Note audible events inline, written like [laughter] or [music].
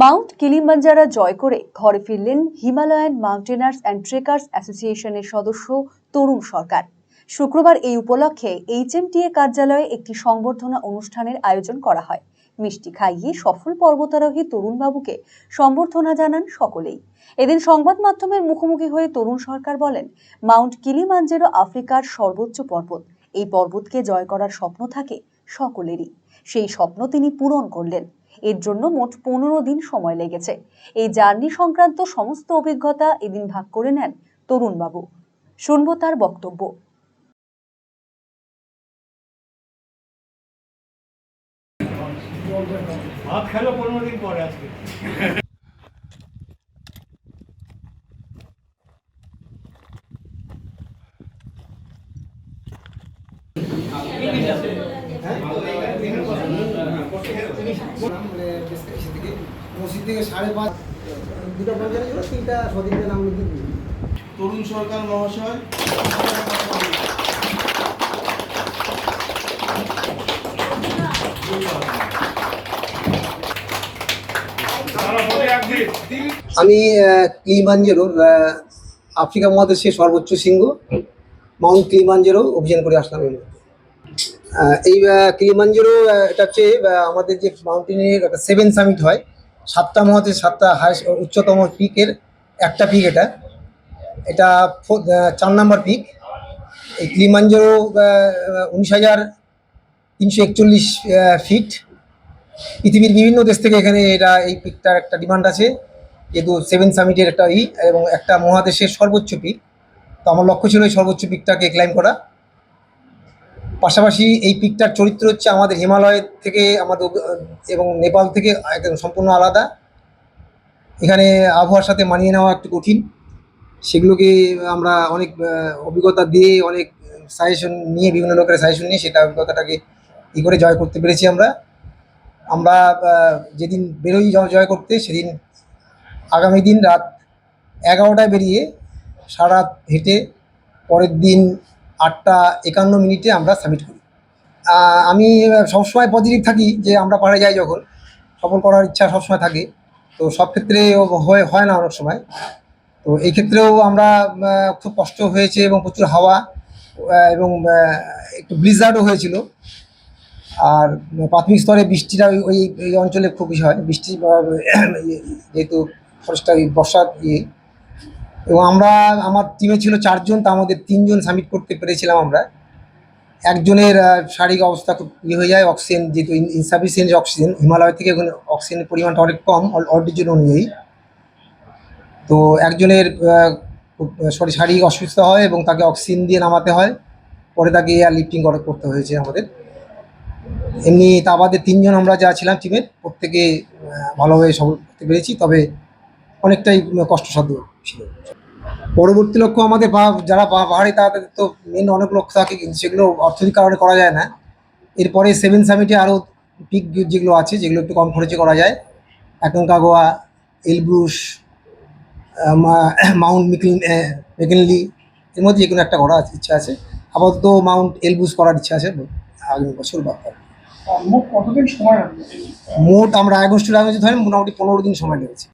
Mount কিলিমাঞ্জারা জয় করে ঘরে ফিরলেন হিমালয়ান মাউন্টেনার্স অ্যান্ড ট্রেকার্স অ্যাসোসিয়েশনের সদস্য তরুণ সরকার। শুক্রবার এই উপলক্ষে এইচএমটিএ কার্যালয়ে একটি সংবর্ধনা অনুষ্ঠানের আয়োজন করা হয়। মিষ্টি খাইয়ে সফল পর্বতারোহী তরুণবাবুকে সম্বর্ধনা জানান সকলেই। এদিন সংবাদ মাধ্যমের মুখোমুখি হয়ে তরুণ সরকার বলেন, মাউন্ট কিলিমাঞ্জারো আফ্রিকার সর্বোচ্চ পর্বত। এই পর্বতকে জয় করার স্বপ্ন থাকে সকলেরই। সেই স্বপ্ন তিনি পূরণ করলেন। এর জন্য মোট পনেরো দিন সময় লেগেছে। এই জার্নি সংক্রান্ত সমস্ত অভিজ্ঞতা এদিন ভাগ করে নেন তরুণবাবু। শুনব তার বক্তব্য। ভাত খেলো পনেরো দিন পরে আজকে মানে বেসকারিশি থেকে মসজিদ থেকে সাড়ে পাঁচ দুটো পঞ্চান্ন ছিল তিনটা সদিনটা নাম লিখে তরুণ সরকার মহাশয়। আমি ক্লিমাঞ্জেরো আফ্রিকা মহাদেশের সর্বোচ্চ শৃঙ্গ মাউন্ট ক্লিমাঞ্জেরো অভিযান করে আসলাম এই। আহ, এটা হচ্ছে আমাদের যে মাউন্টেনের একটা সেভেন সামিট হয় সাতটা মহাদেশ সাতটা হাই উচ্চতম পিকের একটা পিক এটা। এটা চার নাম্বার পিক। এই ক্লিমাঞ্জেরো উনিশ হাজার তিনশো একচল্লিশ ফিট। পৃথিবীর বিভিন্ন দেশ থেকে এখানে এটা এই পিকটার একটা ডিমান্ড আছে। যেহেতু সেভেন সামিটের একটা ই এবং একটা মহাদেশের সর্বোচ্চ পিক। তো আমার লক্ষ্য ছিল এই সর্বোচ্চ পিকটাকে ক্লাইম করা। পাশাপাশি এই পিকটার চরিত্র হচ্ছে আমাদের হিমালয় থেকে আমাদের, এবং নেপাল থেকে একদম সম্পূর্ণ আলাদা। এখানে আবহাওয়ার সাথে মানিয়ে নেওয়া একটু কঠিন। সেগুলোকে আমরা অনেক অভিজ্ঞতা দিয়ে অনেক সাজেশন নিয়ে, বিভিন্ন লোকের সাজেশন নিয়ে সেটা অভিজ্ঞতাটাকে ই করে জয় করতে পেরেছি আমরা। আমরা যেদিন বেরোই জয় করতে সেদিন আগামী দিন রাত এগারোটায় বেরিয়ে সারা হেঁটে পরের দিন আটটা একান্ন মিনিটে আমরা সাবমিট করি। আমি সবসময় পজিটিভ থাকি যে আমরা পাহাড়ে যাই যখন। সফল করার ইচ্ছা সবসময় থাকে। তো সব ক্ষেত্রে হয় হয় না অনেক সময়। তো এই ক্ষেত্রেও আমরা খুব কষ্ট হয়েছে এবং প্রচুর হাওয়া এবং একটু ব্লিজার্ডও হয়েছিল। আর প্রাথমিক স্তরে বৃষ্টিটা ওই এই অঞ্চলে খুব হয়। বৃষ্টি [clears throat] যেহেতু ফরেস্টটা ওই বর্ষার ইয়ে। এবং আমরা, আমার টিমে ছিল চারজন তার মধ্যে তিনজন সাবমিট করতে পেরেছিলাম আমরা। একজনের শারীরিক অবস্থা খুব ইয়ে হয়ে যায় অক্সিজেন যেহেতু ইনসাফিসিয়েন্ট অক্সিজেন হিমালয় থেকে ওখানে অক্সিজেনের পরিমাণটা অনেক কম অল্টিটিউড অনুযায়ী। তো একজনের শরীর, শারীরিক অসুস্থ হয় এবং তাকে অক্সিজেন দিয়ে নামাতে হয়। পরে তাকে এয়ার লিফটিং করতে হয়েছে আমাদের। এমনি তা বাদে তিনজন আমরা যা ছিলাম টিমের প্রত্যেকে ভালোভাবে সফল করতে পেরেছি, তবে অনেকটাই কষ্টসাধ্য। ছিল। পরবর্তী লক্ষ্য আমাদের যারা পাহাড়ি তাদের তো মেন অনেক লক্ষ্য থাকে কিন্তু সেগুলো অর্থনৈতিক কারণে করা যায় না। এরপরে সেভেন সামিটে আরও পিক যেগুলো আছে যেগুলো একটু কম খরচে করা যায়। অ্যাকনকাগোয়া মা- মাউন্ট মিকিন মেকিনলি এর মধ্যে যে কোনো একটা করার ইচ্ছা আছে। আপাতত মাউন্ট এলব্রুশ করার ইচ্ছা আছে আগামী বছর বা মোট কতদিন সময় মোট আমরা আগস্ট আগস্ট ধরেন মোটামুটি পনেরো দিন সময় লেগেছে।